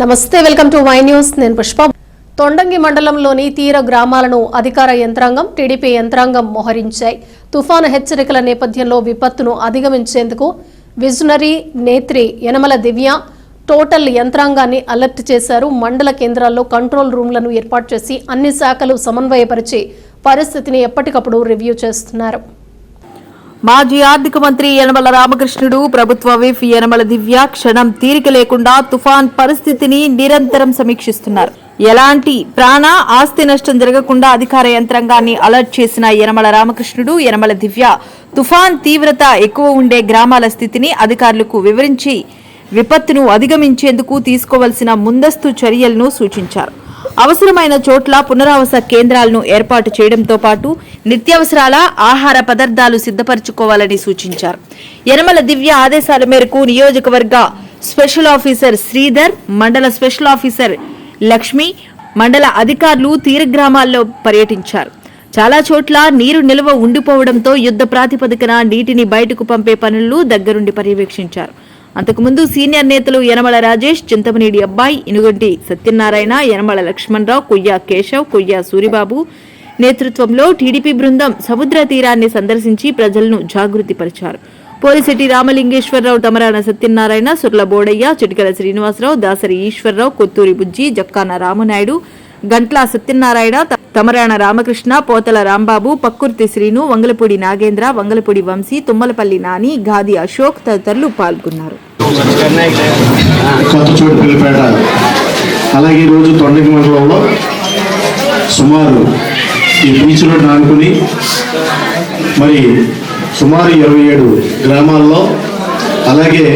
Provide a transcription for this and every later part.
నమస్తే welcome to Y news. నేను పుష్ప. తొండంగి మండలంలోని తీర గ్రామాలను అధికార యంత్రాంగం టీడీపీ యంత్రాంగం మోహరించాయి. తుఫాను హెచ్చరికల నేపథ్యంలో విపత్తును అధిగమించేందుకు విజనరీ నేత్రి యనమల దివ్య టోటల్ యంత్రాంగాన్ని అలర్ట్ చేశారు. మండల కేంద్రాల్లో కంట్రోల్ రూమ్లను ఏర్పాటు చేసి అన్ని శాఖలు సమన్వయపరిచి పరిస్థితిని ఎప్పటికప్పుడు రివ్యూ చేస్తున్నారు. మాజీ ఆర్థిక మంత్రి యనమల రామకృష్ణుడు ప్రభుత్వ విఫ్ యనమల దివ్య క్షణం తీరిక లేకుండా తుఫాన్ పరిస్థితిని నిరంతరం సమీక్షిస్తున్నారు. ఎలాంటి ప్రాణ ఆస్తి నష్టం జరగకుండా అధికార యంత్రాంగాన్ని అలర్ట్ చేసిన యనమల రామకృష్ణుడు యనమల దివ్య తుఫాన్ తీవ్రత ఎక్కువ ఉండే గ్రామాల స్థితిని అధికారులకు వివరించి విపత్తును అధిగమించేందుకు తీసుకోవలసిన ముందస్తు చర్యలను సూచించారు. అవసరమైన చోట్ల పునరావాస కేంద్రాలను ఏర్పాటు చేయడంతో పాటు నిత్యావసరాల ఆహార పదార్థాలు సిద్ధపరచుకోవాలని సూచించారు. యనమల దివ్య ఆదేశాల మేరకు నియోజకవర్గ స్పెషల్ ఆఫీసర్ శ్రీధర్ మండల స్పెషల్ ఆఫీసర్ లక్ష్మి మండల అధికారులు తీర గ్రామాల్లో పర్యటించారు. చాలా చోట్ల నీరు నిల్వ ఉండిపోవడంతో యుద్ధ ప్రాతిపదికన నీటిని బయటకు పంపే పనులు దగ్గరుండి పర్యవేక్షించారు. అంతకుముందు సీనియర్ నేతలు యనమల రాజేష్ చింతమనేడి అబ్బాయి ఇనుగంటి సత్యనారాయణ యనమల లక్ష్మణరావు కొయ్య కేశవ్ కొయ్య సూరిబాబు నేతృత్వంలో టీడీపీ బృందం సముద్ర తీరాన్ని సందర్శించి ప్రజలను జాగృతిపరిచారు. పోలిశెట్టి రామలింగేశ్వరరావు తమరాన సత్యనారాయణ సుర్ల బోడయ్య చిటికల శ్రీనివాసరావు దాసరి ఈశ్వరరావు కొత్తూరి బుజ్జి జక్కాన రామనాయుడు గంట్ల సత్యనారాయణ తమరాణ రామకృష్ణ పోతల రాంబాబు పక్కుర్తి శ్రీను వంగలపూడి నాగేంద్ర వంగలపూడి వంశీ తుమ్మలపల్లి నాని గాది అశోక్ తదితరులు పాల్గొన్నారు. కొత్త చోటుపల్లిపేట అలాగే ఈరోజు తొండకి మండలంలో సుమారు ఈ బీచ్లో నానుకుని మరి సుమారు ఇరవై ఏడు గ్రామాల్లో అలాగే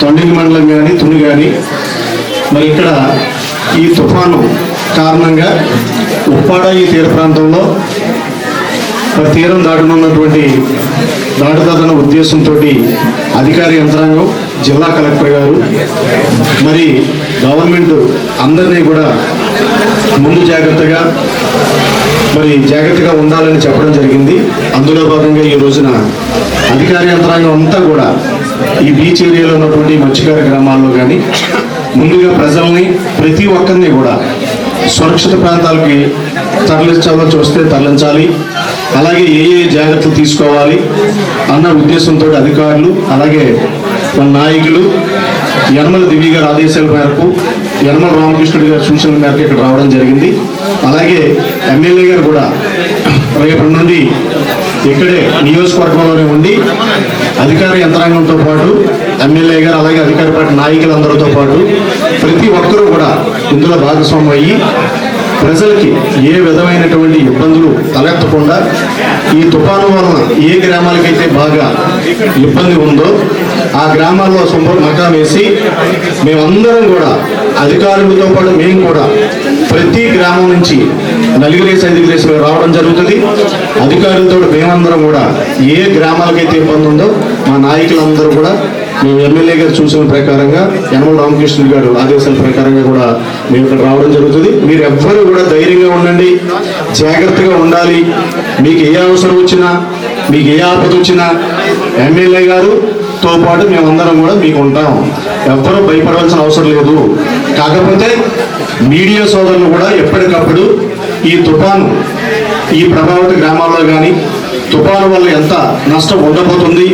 తొండకి మండలం కానీ తుని కానీ మరి ఇక్కడ ఈ తుఫాను కారణంగా ఉప్పాడ ఈ తీర ప్రాంతంలో మరి తీరం దాటనున్నటువంటి దాటుతుందన్న ఉద్దేశంతో అధికార యంత్రాంగం జిల్లా కలెక్టర్ గారు మరి గవర్నమెంట్ అందరినీ కూడా ముందు జాగ్రత్తగా మరి జాగ్రత్తగా ఉండాలని చెప్పడం జరిగింది. అందులో భాగంగా ఈ రోజున అధికార యంత్రాంగం అంతా కూడా ఈ బీచ్ ఏరియాలో ఉన్నటువంటి మత్స్యకార గ్రామాల్లో కానీ ముందుగా ప్రజల్ని ప్రతి ఒక్కరిని కూడా సురక్షిత ప్రాంతాలకి తరలించాలో చూస్తే తరలించాలి. అలాగే ఏ ఏ జాగ్రత్తలు తీసుకోవాలి అన్న ఉద్దేశంతో అధికారులు అలాగే మన నాయకులు యనమల దివి గారి ఆదేశాల మేరకు యనమల రామకృష్ణుడి గారి సూచనల మేరకు ఇక్కడ రావడం జరిగింది. అలాగే ఎమ్మెల్యే గారు కూడా రేపటి నుండి ఇక్కడే నియోజకవర్గంలోనే ఉండి అధికార యంత్రాంగంతో పాటు ఎమ్మెల్యే గారు అలాగే అధికార పార్టీ నాయకులందరితో పాటు ప్రతి ఒక్కరూ కూడా ఇందులో భాగస్వామ్యం అయ్యి ప్రజలకి ఏ విధమైనటువంటి ఇబ్బందులు తలెత్తకుండా ఈ తుఫాను వలన ఏ గ్రామాలకైతే బాగా ఇబ్బంది ఉందో ఆ గ్రామాల్లో సంపూర్ణ మకాం వేసి మేమందరం కూడా అధికారులతో పాటు మేము కూడా ప్రతి గ్రామం నుంచి నలుగురేసి ఐదుగురేసి రావడం జరుగుతుంది. అధికారులతో మేమందరం కూడా ఏ గ్రామాలకైతే ఇబ్బంది ఉందో మా నాయకులందరూ కూడా మేము ఎమ్మెల్యే గారు చూసిన ప్రకారంగా యనమల రామకృష్ణ గారు ఆదేశాల ప్రకారంగా కూడా మేము ఇక్కడ రావడం జరుగుతుంది. మీరు ఎవ్వరూ కూడా ధైర్యంగా ఉండండి జాగ్రత్తగా ఉండాలి. మీకు ఏ అవసరం వచ్చినా మీకు ఏ ఆపద వచ్చినా ఎమ్మెల్యే గారు తో పాటు మేమందరం కూడా మీకు ఉంటాం ఎవ్వరూ భయపడవలసిన అవసరం లేదు. కాకపోతే మీడియా సోదరులు కూడా ఎప్పటికప్పుడు ఈ తుఫాను ఈ ప్రభావిత గ్రామాల్లో కానీ తుఫాను వల్ల ఎంత నష్టం ఉండబోతుంది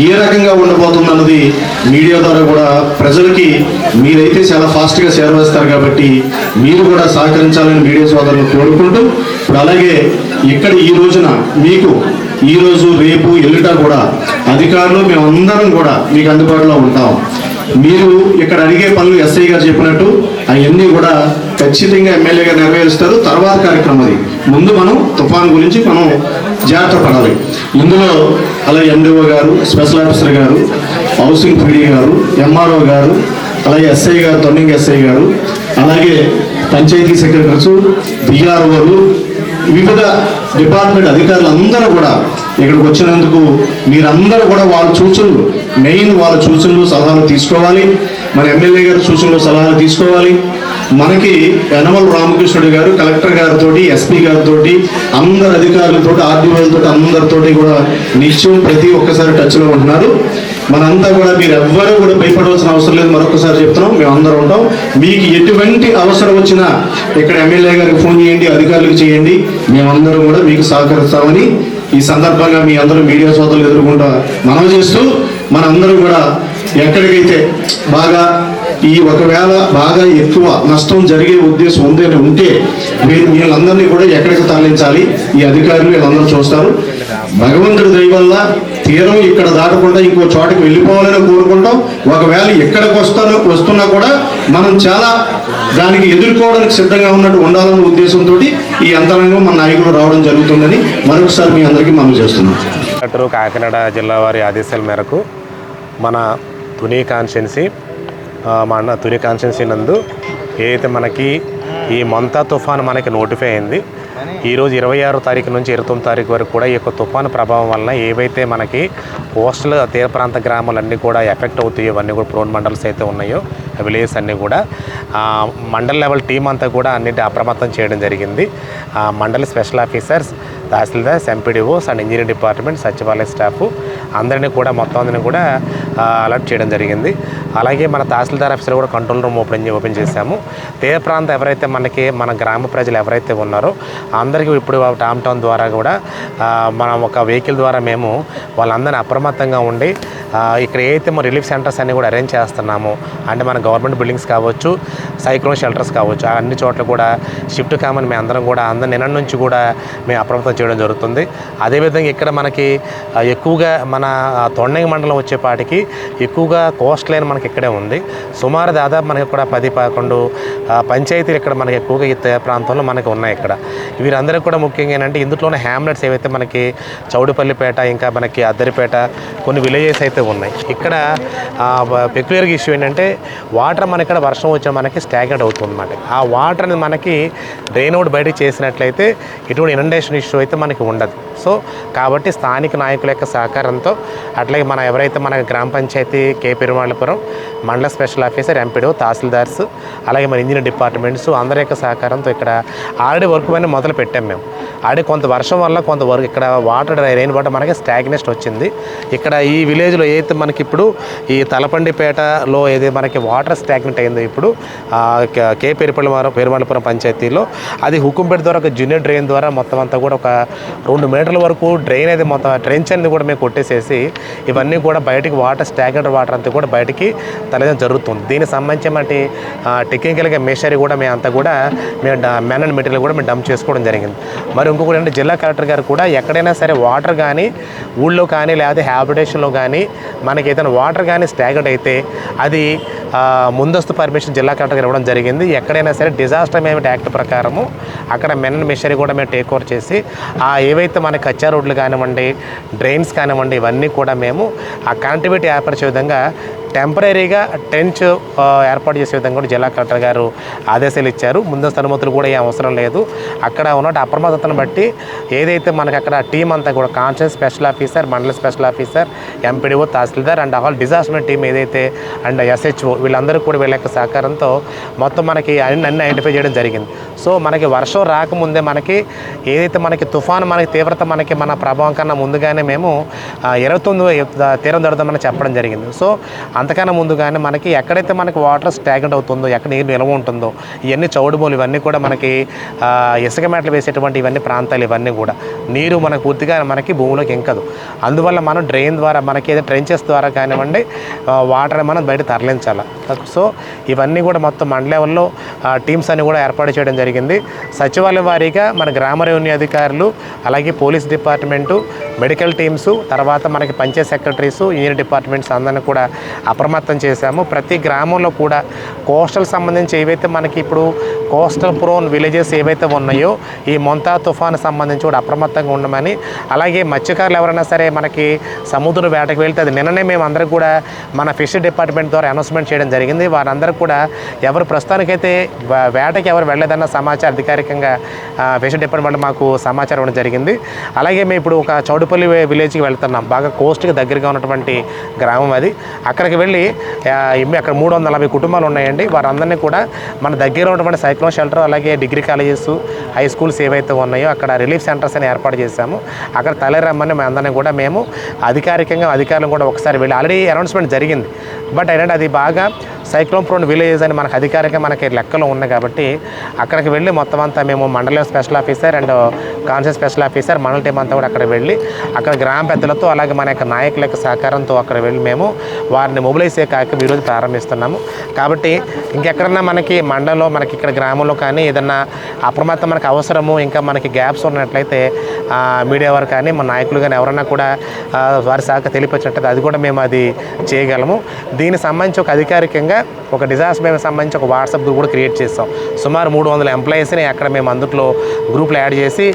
ఏ రకంగా ఉండబోతుంది అన్నది మీడియా ద్వారా కూడా ప్రజలకి మీరైతే చాలా ఫాస్ట్గా చేరవేస్తారు కాబట్టి మీరు కూడా సహకరించాలని మీడియా సోదరులు కోరుకుంటూ ఇప్పుడు అలాగే ఇక్కడ ఈ రోజున మీకు ఈరోజు రేపు ఎల్లుట కూడా అధికారులు మేమందరం కూడా మీకు అందుబాటులో ఉంటాం. మీరు ఇక్కడ అడిగే పనులు ఎస్ఐ గారు చెప్పినట్టు అవన్నీ కూడా ఖచ్చితంగా ఎమ్మెల్యే గారు నెరవేరుస్తారు. తర్వాత కార్యక్రమం అది. ముందు మనం తుఫాన్ గురించి మనం జాగ్రత్త పడాలి. ఇందులో అలాగే ఎండిఓ గారు స్పెషల్ ఆఫీసర్ గారు హౌసింగ్ పీడీ గారు ఎంఆర్ఓ గారు అలాగే ఎస్ఐ గారు తొన్నింగ్ ఎస్ఐ గారు అలాగే పంచాయతీ సెక్రటరీస్ బీఆర్ఓలు వివిధ డిపార్ట్మెంట్ అధికారులందరూ కూడా ఇక్కడికి వచ్చినందుకు మీరందరూ కూడా వాళ్ళ సూచనలు మెయిన్ వాళ్ళ సూచనలు సలహాలు తీసుకోవాలి. మన ఎమ్మెల్యే గారి సూచనలు సలహాలు తీసుకోవాలి. మనకి యనమల రామకృష్ణుడు గారు కలెక్టర్ గారితో ఎస్పీ గారితో అందరు అధికారులతో ఆర్డీఓలతో అందరితోటి కూడా నిత్యం ప్రతి ఒక్కసారి టచ్లో ఉంటున్నారు. మనంతా కూడా మీరు ఎవ్వరూ కూడా భయపడవలసిన అవసరం లేదు. మరొకసారి చెప్తున్నాం మేము అందరం ఉంటాం. మీకు ఎటువంటి అవసరం వచ్చినా ఇక్కడ ఎమ్మెల్యే గారికి ఫోన్ చేయండి అధికారులకు చేయండి. మేమందరం కూడా మీకు సహకరిస్తామని ఈ సందర్భంగా మీ అందరూ మీడియా సోదరులు ఎదుర్కొంటా మనం చేస్తూ మనందరం కూడా ఎక్కడికైతే బాగా ఈ ఒకవేళ బాగా ఎక్కువ నష్టం జరిగే ఉద్దేశం ఉందని ఉంటే మీరు వీళ్ళందరినీ కూడా ఎక్కడికి తరలించాలి? ఈ అధికారులు వీళ్ళందరూ చూస్తారు. భగవంతుడి దయ వల్ల తీరం ఇక్కడ దాటకుండా ఇంకో చోటకి వెళ్ళిపోవాలని కోరుకుంటాం. ఒకవేళ ఎక్కడికి వస్తానో వస్తున్నా కూడా మనం చాలా దానికి ఎదుర్కోవడానికి సిద్ధంగా ఉన్నట్టు ఉండాలన్న ఉద్దేశంతో ఈ అంతరంగం మన నాయకులు రావడం జరుగుతుందని మరొకసారి మీ అందరికీ మనం చేస్తున్నాం. కాకినాడ జిల్లా వారి ఆదేశాల మేరకు మన తుని కాన్స్టిట్యున్సీ మా మన తుని కాన్స్టిట్యున్సీ నందు ఏదైతే మనకి ఈ మంతా తుఫాన్ మనకి నోటిఫై అయింది ఈరోజు ఇరవై ఆరో తారీఖు నుంచి ఇరవై తొమ్మిది తారీఖు వరకు కూడా ఈ యొక్క తుఫాను ప్రభావం వలన ఏవైతే మనకి కోస్టల్ తీర ప్రాంత గ్రామాలన్నీ కూడా ఎఫెక్ట్ అవుతాయో అవన్నీ కూడా ప్రోన్ మండల్స్ అయితే ఉన్నాయో విలేజెస్ అన్నీ కూడా మండల్ లెవెల్ టీం అంతా కూడా అన్నిటి అప్రమత్తం చేయడం జరిగింది. ఆ, mandal special officers tahsildars MPDOs and engineering department సచివాలయ స్టాఫ్ అందరినీ కూడా మొత్తం అందరినీ కూడా అలర్ట్ చేయడం జరిగింది. అలాగే మన తహసీల్దార్ ఆఫీసర్ కూడా కంట్రోల్ రూమ్ ఓపెన్ ఓపెన్ చేశాము. తీర ప్రాంతం ఎవరైతే మనకి మన గ్రామ ప్రజలు ఎవరైతే ఉన్నారో అందరికీ ఇప్పుడు టామ్ టౌన్ ద్వారా కూడా మనం ఒక వెహికల్ ద్వారా మేము వాళ్ళందరినీ అప్రమత్తంగా ఉండి ఇక్కడ ఏదైతే మన రిలీఫ్ సెంటర్స్ అన్నీ కూడా అరేంజ్ చేస్తున్నాము అంటే మన గవర్నమెంట్ బిల్డింగ్స్ కావచ్చు సైక్లోన్ షెల్టర్స్ కావచ్చు ఆ అన్ని చోట్ల కూడా షిఫ్ట్ కామని మేము అందరం కూడా అందరం నిన్న నుంచి కూడా మేము అప్రమత్తం చేయడం జరుగుతుంది. అదేవిధంగా ఇక్కడ మనకి ఎక్కువగా మన తొండంగి మండలం వచ్చేపాటికి ఎక్కువగా కోస్ట్ లైన్ మనకి ఇక్కడే ఉంది. సుమారు దాదాపు మనకి కూడా పది పదకొండు పంచాయతీలు ఇక్కడ మనకి ఎక్కువగా ఈ ప్రాంతంలో మనకి ఉన్నాయి ఇక్కడ. వీరందరికీ కూడా ముఖ్యంగా ఏంటంటే ఇందులోనే హ్యామ్లెట్స్ ఏవైతే మనకి చౌడిపల్లిపేట ఇంకా మనకి అద్దరిపేట కొన్ని విలేజెస్ అయితే ఉన్నాయి. ఇక్కడ పెక్యులర్గా ఇష్యూ ఏంటంటే వాటర్ మన ఇక్కడ వర్షం వచ్చే మనకి స్టాగ్నెట్ అవుతుంది అన్నమాట ఆ వాటర్ని మనకి డ్రైన్ అవుట్ బయట చేసినట్లయితే ఇటువంటి ఇనండేషన్ ఇష్యూ అయితే మనకి ఉండదు. సో కాబట్టి స్థానిక నాయకుల యొక్క సహకారంతో అట్లాగే మన ఎవరైతే మన గ్రామ పంచాయతీ కే. పెరుమాళ్ళపురం మండల స్పెషల్ ఆఫీసర్ ఎంపీడో తహసీల్దార్స్ అలాగే మన ఇంజనీర్ డిపార్ట్మెంట్స్ అందరి యొక్క సహకారంతో ఇక్కడ ఆల్రెడీ వర్క్ అనేది మొదలు పెట్టాం మేము. ఆడే కొంత వర్షం వల్ల కొంత ఇక్కడ వాటర్ రెయిన్ వాటర్ మనకి స్టాగ్నెస్ట్ వచ్చింది. ఇక్కడ ఈ విలేజ్లో ఏదైతే మనకి ఇప్పుడు ఈ తలపండిపేటలో ఏదైతే మనకి వాటర్ స్టాగ్నెట్ అయిందో ఇప్పుడు కే పెరుపల్లివారం పెరుమలపురం పంచాయతీలో అది హుకుంపేట ద్వారా ఒక జూనియర్ డ్రైన్ ద్వారా మొత్తం అంతా కూడా ఒక రెండు మీటర్ల వరకు డ్రైన్ అయితే మొత్తం ట్రెంచ్ అనేది కూడా మేము కొట్టేసేసి ఇవన్నీ కూడా బయటికి వాటర్ స్టాగ్నెట్ వాటర్ అంతా కూడా బయటికి తలదం జరుగుతుంది. దీనికి సంబంధించి మనకి టెక్నికల్గా మెషరీ కూడా మేము అంతా కూడా మేము మెన్ అండ్ మెటీరియల్ కూడా మేము డంప్ చేసుకోవడం జరిగింది. మరి ఇంకొకటి అంటే జిల్లా కలెక్టర్ గారు కూడా ఎక్కడైనా సరే వాటర్ కానీ ఊళ్ళో కానీ లేకపోతే హ్యాబిటేషన్లో కానీ మనకి ఏదైనా వాటర్ కానీ స్టాగర్డ్ అయితే అది ముందస్తు పర్మిషన్ జిల్లా కలెక్టర్ గారు ఇవ్వడం జరిగింది. ఎక్కడైనా సరే డిజాస్టర్ మేనేజ్మెంట్ యాక్ట్ ప్రకారము అక్కడ మెన్ మిషనరీ కూడా మేము టేక్ ఓవర్ చేసి ఆ ఏవైతే మన కచ్చా రోడ్లు కానివ్వండి డ్రైన్స్ కానివ్వండి ఇవన్నీ కూడా మేము ఆ కనెక్టివిటీ ఏర్పరిచే విధంగా టెంపరీగా టెంచ్ ఏర్పాటు చేసే విధంగా కూడా జిల్లా కలెక్టర్ గారు ఆదేశాలు ఇచ్చారు. ముందస్తు అనుమతులు కూడా ఏం అవసరం లేదు. అక్కడ ఉన్నట్టు అప్రమత్తతను బట్టి ఏదైతే మనకి అక్కడ టీం అంతా కూడా కాన్షియస్ స్పెషల్ ఆఫీసర్ మండల special officer MPDO tahsildar and all disaster team ఏదైతే అండ్ ఎస్హెచ్ఓ వీళ్ళందరూ కూడా వీళ్ళ యొక్క సహకారంతో మొత్తం మనకి అన్ని అన్ని ఐడెంటిఫై చేయడం జరిగింది. సో మనకి వర్షం రాకముందే మనకి ఏదైతే మనకి తుఫాను మనకి తీవ్రత మనకి మన ప్రభావం కన్నా ముందుగానే మేము ఇరవై తొమ్మిది తీరం దొరదామని చెప్పడం జరిగింది. సో అంతకన్నా ముందుగానే మనకి ఎక్కడైతే మనకి వాటర్ స్టాగ్నెట్ అవుతుందో ఎక్కడ నీరు నిల్వ ఉంటుందో ఇవన్నీ చౌడుబోలు ఇవన్నీ కూడా మనకి ఇసుక మెటలు వేసేటువంటి ఇవన్నీ ప్రాంతాలు ఇవన్నీ కూడా. నీరు మనకు పూర్తిగా మనకి భూమిలోకి ఇంకదు. అందువల్ల మనం డ్రైన్ ద్వారా మనకి ఏదో ట్రెంచెస్ ద్వారా కానివ్వండి వాటర్ మనం బయట తరలించాలి. సో ఇవన్నీ కూడా మొత్తం మండల లెవెల్లో టీమ్స్ అన్ని కూడా ఏర్పాటు చేయడం జరిగింది. సచివాలయ వారీగా మన గ్రామ రెవెన్యూ అధికారులు అలాగే పోలీస్ డిపార్ట్మెంటు మెడికల్ టీమ్స్ తర్వాత మనకి పంచాయత్ సెక్రటరీస్ ఇంజనీర్ డిపార్ట్మెంట్స్ అందరిని కూడా అప్రమత్తం చేశాము. ప్రతి గ్రామంలో కూడా కోస్టల్ సంబంధించి ఏవైతే మనకి ఇప్పుడు కోస్టల్ ప్రోన్ విలేజెస్ ఏవైతే ఉన్నాయో ఈ మొంతా తుఫాను సంబంధించి కూడా అప్రమత్తంగా ఉండమని అలాగే మత్స్యకారులు ఎవరైనా సరే మనకి సముద్ర వేటకు వెళ్తే అది నిన్ననే మేము అందరం కూడా మన ఫిష్ డిపార్ట్మెంట్ ద్వారా అనౌన్స్మెంట్ చేయడం జరిగింది. వారందరూ కూడా ఎవరు ప్రస్తుతానికైతే వేటకి ఎవరు వెళ్ళలేదన్న సమాచారం అధికారికంగా ఫిష్ డిపార్ట్మెంట్ మాకు సమాచారం ఇవ్వడం జరిగింది. అలాగే మేము ఇప్పుడు ఒక చౌడుపల్లి విలేజ్కి వెళ్తున్నాం. బాగా కోస్ట్కి దగ్గరగా ఉన్నటువంటి గ్రామం అది. అక్కడికి వెళ్ళి అక్కడ మూడు వందల నలభై కుటుంబాలు ఉన్నాయండి. వారందరినీ కూడా మన దగ్గర ఉన్నటువంటి సైక్లోన్ షెల్టర్ అలాగే డిగ్రీ కాలేజెస్ హై స్కూల్స్ ఏవైతే ఉన్నాయో అక్కడ రిలీఫ్ సెంటర్స్ అని ఏర్పాటు చేశాము. అక్కడ తలరమ్మని మేము అందరినీ కూడా మేము అధికారికంగా అధికారులు కూడా ఒకసారి వెళ్ళి ఆల్రెడీ అనౌన్స్మెంట్ జరిగింది. బట్ ఏంటంటే అది బాగా సైక్లోన్ ప్రోన్ విలేజ్ అని మనకు అధికారికంగా మనకి లెక్కలో ఉన్నాయి కాబట్టి అక్కడికి వెళ్ళి మొత్తం అంతా మేము మండలం special officer and council special officer మండల టీం అంతా కూడా అక్కడ వెళ్ళి అక్కడ గ్రామ పెద్దలతో అలాగే మన యొక్క నాయకుల యొక్క సహకారంతో అక్కడ వెళ్ళి మేము వారిని మొబిలైజ్ చేసే కార్యక్రమం ఈరోజు ప్రారంభిస్తున్నాము. కాబట్టి ఇంకెక్కడన్నా మనకి మండలంలో మనకి ఇక్కడ గ్రామంలో కానీ ఏదన్నా అప్రమత్తం మనకు అవసరము ఇంకా మనకి గ్యాప్స్ ఉన్నట్లయితే మీడియా వారు కానీ మన నాయకులు కానీ ఎవరన్నా కూడా వారి శాఖ తెలిపించినట్లయితే అది కూడా మేము అది చేయగలము. దీనికి సంబంధించి ఒక అధికారికంగా ఒక డిజాస్టర్ మేము సంబంధించి ఒక వాట్సాప్ గ్రూప్ కూడా క్రియేట్ చేస్తాం. సుమారు మూడు వందల ఎంప్లాయీస్ని అక్కడ మేము అందుట్లో గ్రూప్లో యాడ్ చేసి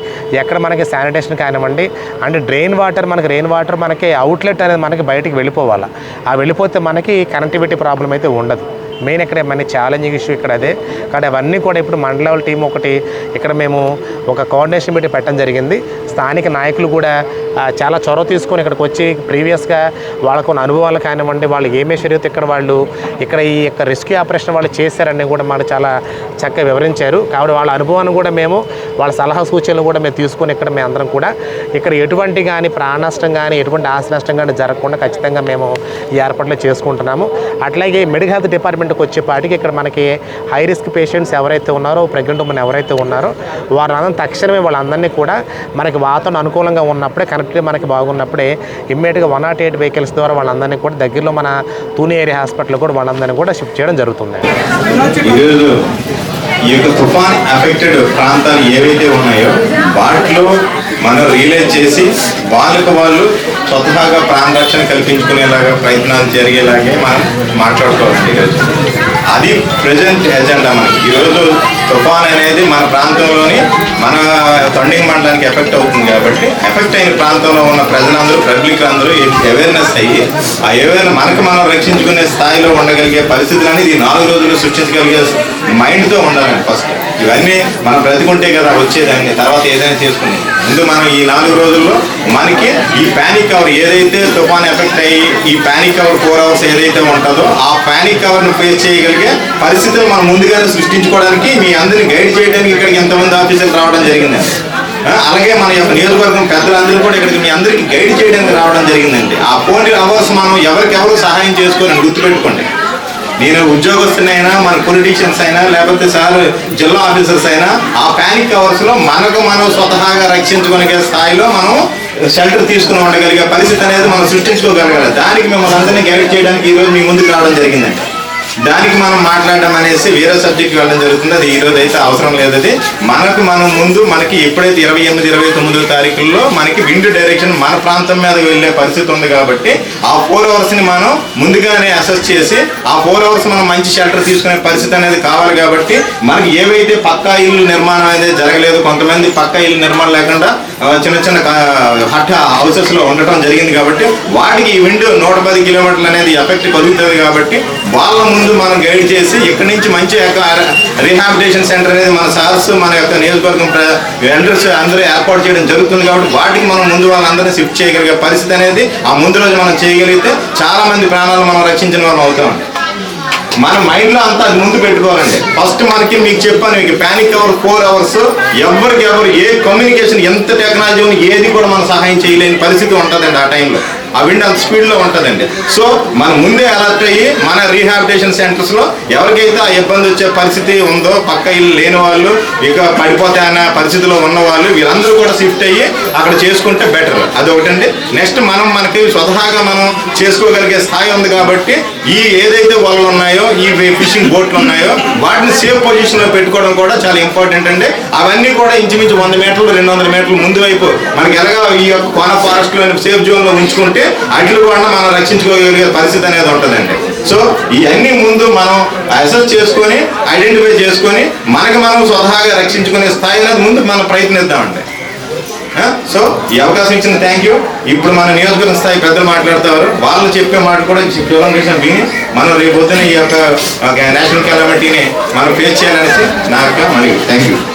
ఎక్కడ మనకి శానిటేషన్ కానివ్వండి అంటే డ్రైన్ వాటర్ మనకి రెయిన్ వాటర్ మనకి అవుట్లెట్ అనేది మనకి బయటికి వెళ్ళిపోవాలి. ఆ వెళ్ళిపోతే మనకి కనెక్టివిటీ ప్రాబ్లం అయితే ఉండదు. మెయిన్ ఇక్కడ మన ఛాలెంజింగ్ ఇష్యూ ఇక్కడ అదే. కానీ అవన్నీ కూడా ఇప్పుడు మండల లెవెల్ టీం ఒకటి ఇక్కడ మేము ఒక కోఆర్డినేషన్ పెట్టి పెట్టడం జరిగింది. స్థానిక నాయకులు కూడా చాలా చొరవ తీసుకొని ఇక్కడికి వచ్చి ప్రీవియస్గా వాళ్ళకున్న అనుభవాలు కానివ్వండి వాళ్ళు ఏమే జరిగితే ఇక్కడ వాళ్ళు ఇక్కడ ఈ యొక్క రెస్క్యూ ఆపరేషన్ వాళ్ళు చేశారని కూడా మాకు చాలా చక్కగా వివరించారు. కాబట్టి వాళ్ళ అనుభవాన్ని కూడా మేము వాళ్ళ సలహా సూచనలు కూడా మేము తీసుకొని ఇక్కడ మేము అందరం కూడా ఇక్కడ ఎటువంటి కానీ ప్రాణ నష్టం కానీ ఎటువంటి ఆస్తి నష్టం కానీ జరగకుండా ఖచ్చితంగా మేము ఈ ఏర్పాట్లు చేసుకుంటున్నాము. అట్లాగే మెడికల్ హెల్త్ ట్రీట్మెంట్కి వచ్చేపాటికి ఇక్కడ మనకి హై రిస్క్ పేషెంట్స్ ఎవరైతే ఉన్నారో ప్రెగ్నెంట్ ఉమెన్ ఎవరైతే ఉన్నారో వారందరం తక్షణమే వాళ్ళందరినీ కూడా మనకి వాతావరణం అనుకూలంగా ఉన్నప్పుడే కనెక్ట్ మనకి బాగున్నప్పుడే ఇమ్మీడియట్గా వన్ నాట్ ఎయిట్ వెహికల్స్ ద్వారా వాళ్ళందరినీ కూడా దగ్గరలో మన తూనే ఏరియా హాస్పిటల్ కూడా వాళ్ళందరినీ కూడా షిఫ్ట్ చేయడం జరుగుతుంది. ఈరోజు ఈ యొక్క తుఫాన్ అఫెక్టెడ్ ప్రాంతాలు ఏవైతే ఉన్నాయో వాటిలో మనం రియలైజ్ చేసి వాళ్ళకు వాళ్ళు స్వతహాగా ప్రాణ రక్షణ కల్పించుకునేలాగా ప్రయత్నాలు జరిగేలాగే మనం మాట్లాడుకోవాలి. ఈరోజు అది ప్రజెంట్ ఎజెండా మనకి. ఈరోజు తుఫాన్ అనేది మన ప్రాంతంలోని మన తొండింగ్ మండలానికి ఎఫెక్ట్ అవుతుంది కాబట్టి ఎఫెక్ట్ అయిన ప్రాంతంలో ఉన్న ప్రజలందరూ పబ్లిక్ అందరూ అవేర్నెస్ అయ్యి ఆ అవేర్నెస్ మనకు మనం రక్షించుకునే స్థాయిలో ఉండగలిగే పరిస్థితులని ఈ నాలుగు రోజులు సృష్టించగలిగే మైండ్తో ఉండాలండి ఫస్ట్ ఇవన్నీ మనం బ్రతికుంటే కదా వచ్చేదాన్ని తర్వాత ఏదైనా చేసుకునేది ముందు మనం ఈ నాలుగు రోజుల్లో మనకి ఈ ప్యానిక్ అవర్ ఏదైతే తుఫాన్ ఎఫెక్ట్ అయ్యి ఈ ప్యానిక్ అవర్ ఫోర్ అవర్స్ ఏదైతే ఉంటుందో ఆ ప్యానిక్ అవర్ను ఫేస్ చేయగలిగి పరిస్థితులు మనం ముందుగానే సృష్టించుకోవడానికి మీ అందరిని గైడ్ చేయడానికి ఇక్కడికి ఎంతమంది ఆఫీసర్లు రావడం జరిగిందండి. అలాగే మన యొక్క నియోజకవర్గం పెద్దలందరూ కూడా ఇక్కడికి మీ అందరికీ గైడ్ చేయడానికి రావడం జరిగిందండి. ఆ పోటీ అవర్స్ మనం ఎవరికెవరు సహాయం చేసుకోవాలని గుర్తుపెట్టుకోండి. నేను ఉద్యోగస్తునైనా మన పొలిటీషియన్స్ అయినా లేకపోతే సార్ జిల్లా ఆఫీసర్స్ అయినా ఆ ప్యానిక్ అవర్స్లో మనకు మనం స్వతహాగా రక్షించుకునే స్థాయిలో మనం షెల్టర్ తీసుకుని ఉండగలిగే పరిస్థితి అనేది మనం సృష్టించుకోగలగాలి. దానికి మిమ్మల్ని అందరినీ గైడ్ చేయడానికి ఈ రోజు మీ ముందుకు రావడం జరిగిందండి. దానికి మనం మాట్లాడడం అనేసి వేరే సబ్జెక్ట్ వెళ్ళడం జరుగుతుంది. అది ఈ రోజు అయితే అవసరం లేదు అది. మనకు మనం ముందు మనకి ఎప్పుడైతే ఇరవై ఎనిమిది ఇరవై తొమ్మిదో తారీఖుల్లో మనకి విండ్ డైరెక్షన్ మన ప్రాంతం మీద వెళ్ళే పరిస్థితి ఉంది కాబట్టి ఆ ఫోర్ అవర్స్ని మనం ముందుగానే అసెస్ చేసి ఆ ఫోర్ అవర్స్ మనం మంచి షెల్టర్ తీసుకునే పరిస్థితి అనేది కావాలి కాబట్టి మనకి ఏవైతే పక్కా ఇల్లు నిర్మాణం అనేది జరగలేదు కొంతమంది పక్కా ఇల్లు నిర్మాణం లేకుండా చిన్న చిన్న హట్ హౌసెస్లో ఉండటం జరిగింది కాబట్టి వాటికి ఈ విండ్ నూట పది కిలోమీటర్లు అనేది ఎఫెక్ట్ కలుగుతుంది కాబట్టి వాళ్ళ ముందు మనం గైడ్ చేసి ఇక్కడి నుంచి మంచి యొక్క రీహాబిటేషన్ సెంటర్ అనేది మన సార్స్ మన యొక్క నియోజకవర్గం వెండర్స్ అందరూ ఏర్పాటు చేయడం జరుగుతుంది కాబట్టి వాటికి మనం ముందు వాళ్ళందరినీ షిఫ్ట్ చేయగలిగే పరిస్థితి అనేది ఆ ముందు రోజు మనం చేయగలిగితే చాలా మంది ప్రాణాలు మనం రక్షించిన వాళ్ళం అవుతామండి మన మైండ్లో అంతా అది ముందు పెట్టుకోవాలండి. ఫస్ట్ మనకి మీకు చెప్పాను మీకు ప్యానిక్ అవర్ ఫోర్ అవర్స్ ఎవరికి ఎవరు ఏ కమ్యూనికేషన్ ఎంత టెక్నాలజీ ఏది కూడా మనం సహాయం చేయలేని పరిస్థితి ఉంటుందండి ఆ టైంలో ఆ విండ్ అంత స్పీడ్లో ఉంటుందండి. సో మనం ముందే అలర్ట్ అయ్యి మన రీహాబిటేషన్ సెంటర్స్లో ఎవరికైతే ఆ ఇబ్బంది వచ్చే పరిస్థితి ఉందో పక్క ఇల్లు లేని వాళ్ళు ఇక పడిపోతే అన్న పరిస్థితిలో ఉన్న వాళ్ళు వీళ్ళందరూ కూడా షిఫ్ట్ అయ్యి అక్కడ చేసుకుంటే బెటర్ అది ఒకటండి. నెక్స్ట్ మనం మనకి స్వతహాగా మనం చేసుకోగలిగే స్థాయి ఉంది కాబట్టి ఈ ఏదైతే వలలు ఉన్నాయో ఈ ఫిషింగ్ బోట్లు ఉన్నాయో వాటిని సేఫ్ పొజిషన్లో పెట్టుకోవడం కూడా చాలా ఇంపార్టెంట్ అండి. అవన్నీ కూడా ఇంచుమించు వంద మీటర్లు రెండు వందల మీటర్లు ముందు వైపు మనకి ఎలాగో ఈ యొక్క కోన ఫారెస్ట్లో సేఫ్ జోన్లో ఉంచుకుంటే అట్లు కూడా మనం రక్షించుకోగలిగే పరిస్థితి అనేది ఉంటుందండి. సో ఇవన్నీ ముందు మనం అసెస్ చేసుకొని ఐడెంటిఫై చేసుకొని మనకి మనం స్వతహాగా రక్షించుకునే స్థాయి అనేది ముందు మనం ప్రయత్నిద్దామండి. సో ఈ అవకాశం ఇచ్చిన థ్యాంక్ యూ ఇప్పుడు మన నియోజకవర్గ స్థాయి పెద్దలు మాట్లాడతారు. వాళ్ళు చెప్పే మాట కూడా ప్రిలంకేషన్ విని మనం రేపు ఈ యొక్క నేషనల్ కెలామిటీని మనం ఫేస్ చేయాలనేసి నా యొక్క మనవి. Thank you